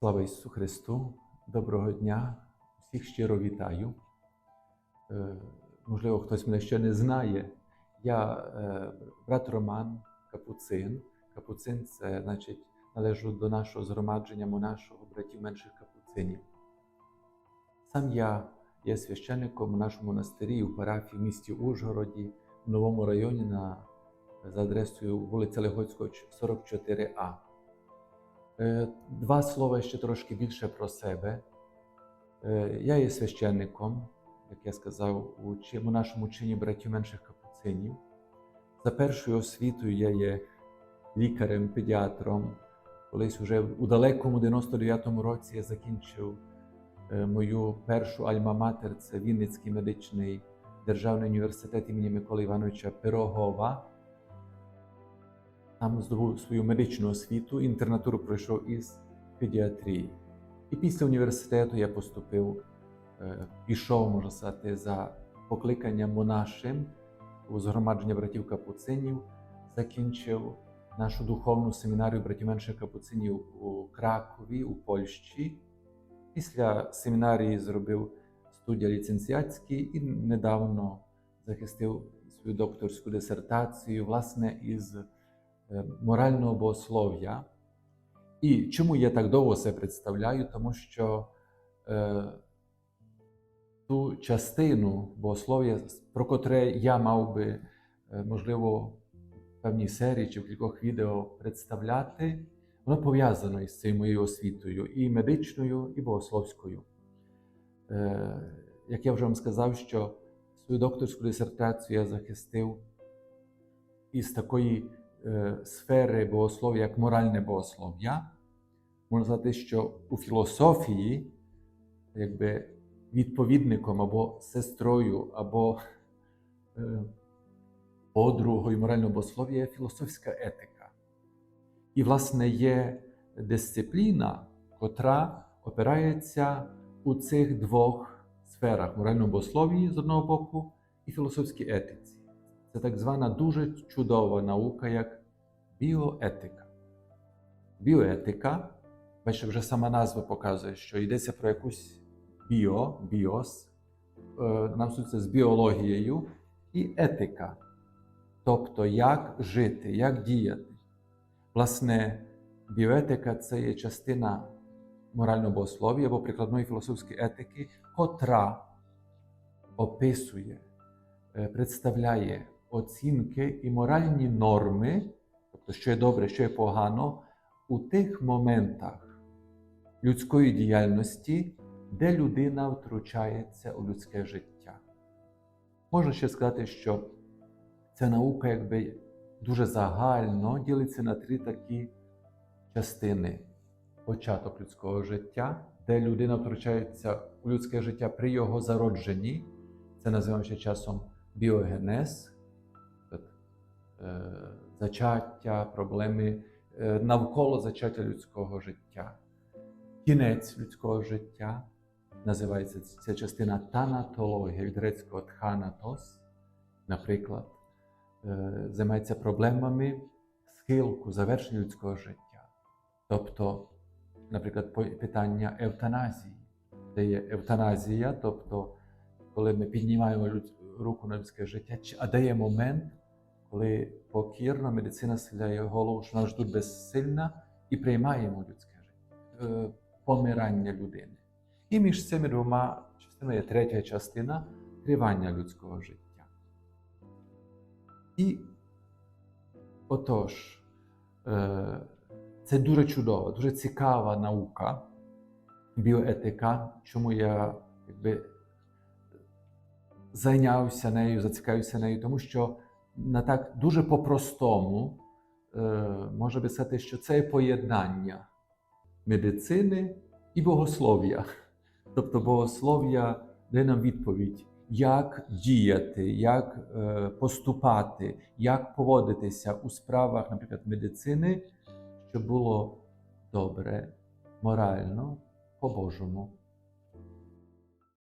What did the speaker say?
Слава Ісусу Христу! Доброго дня! Всіх щиро вітаю. Е, Можливо, хтось мене ще не знає. Я е, брат Роман Капуцин. Капуцин це значить належу до нашого згромадження монашого братів менших капуцинів. Сам я є священником у нашому монастирі у парафії в місті Ужгороді, в новому районі на, за адресою вулиця Легоцького 44А. Е, Два слова ще трошки більше про себе. Е, Я є священником, як я сказав, у нашому чині братів менших капуцинів. За першою освітою я є лікарем, педіатром. Колись уже у далекому 99-му році я закінчив е, мою першу альма-матер, це Вінницький медичний державний університет імені Миколи Івановича Пирогова. Там здобув свою медичну освіту, інтернатуру пройшов із педіатрії. І після університету я поступив, е, пішов, можна сказати, за покликанням монашим у згромадження братів капуцинів, закінчив нашу духовну семінарію братів менших капуцинів у Кракові, у Польщі. Після семінарії зробив студія ліцензіатський і недавно захистив свою докторську дисертацію, власне, із морального богослов'я. І чому я так довго це представляю? Тому що е, ту частину богослов'я, про котре я мав би, е, можливо, в певній серії чи в кількох відео представляти, воно пов'язано із цією моєю освітою і медичною, і богословською. Е, як я вже вам сказав, що свою докторську дисертацію я захистив із такої е, сфери богослов'я, як моральне богослов'я. Можна сказати, що у філософії, якби відповідником або сестрою, або е, подругою морального богослов'я є філософська етика. І, власне, є дисципліна, котра опирається у цих двох сферах морального богослов'я з одного боку і філософській етиці. Це так звана дуже чудова наука, як біоетика. Біоетика, бачите, вже сама назва показує, що йдеться про якусь біо, біос, е, нам суться з біологією, і етика. Тобто, як жити, як діяти. Власне, біоетика це є частина морального богослов'я або прикладної філософської етики, котра описує, е, представляє оцінки і моральні норми, тобто, що є добре, що є погано, у тих моментах людської діяльності, де людина втручається у людське життя. Можна ще сказати, що ця наука якби дуже загально ділиться на три такі частини: початок людського життя, де людина втручається у людське життя при його зародженні. Це називаємо ще часом біогенез, зачаття, проблеми е, навколо зачаття людського життя. Кінець людського життя називається ця частина танатологія від грецького тханатос, наприклад, е, займається проблемами схилку, завершення людського життя. Тобто, наприклад, питання евтаназії, де є евтаназія, тобто, коли ми піднімаємо руку на людське життя, а де є момент, коли покірно медицина схиляє голову, що вона ж тут безсильна, і приймаємо людське життя, е, помирання людини. І між цими двома частинами є третя частина тривання людського життя. І отож, е, це дуже чудова, дуже цікава наука, біоетика, чому я якби зайнявся нею, зацікавився нею, тому що на так дуже по-простому е, би сказати, що це поєднання медицини і богослов'я. Тобто богослов'я дає нам відповідь, як діяти, як е, поступати, як поводитися у справах, наприклад, медицини, щоб було добре, морально, по-божому.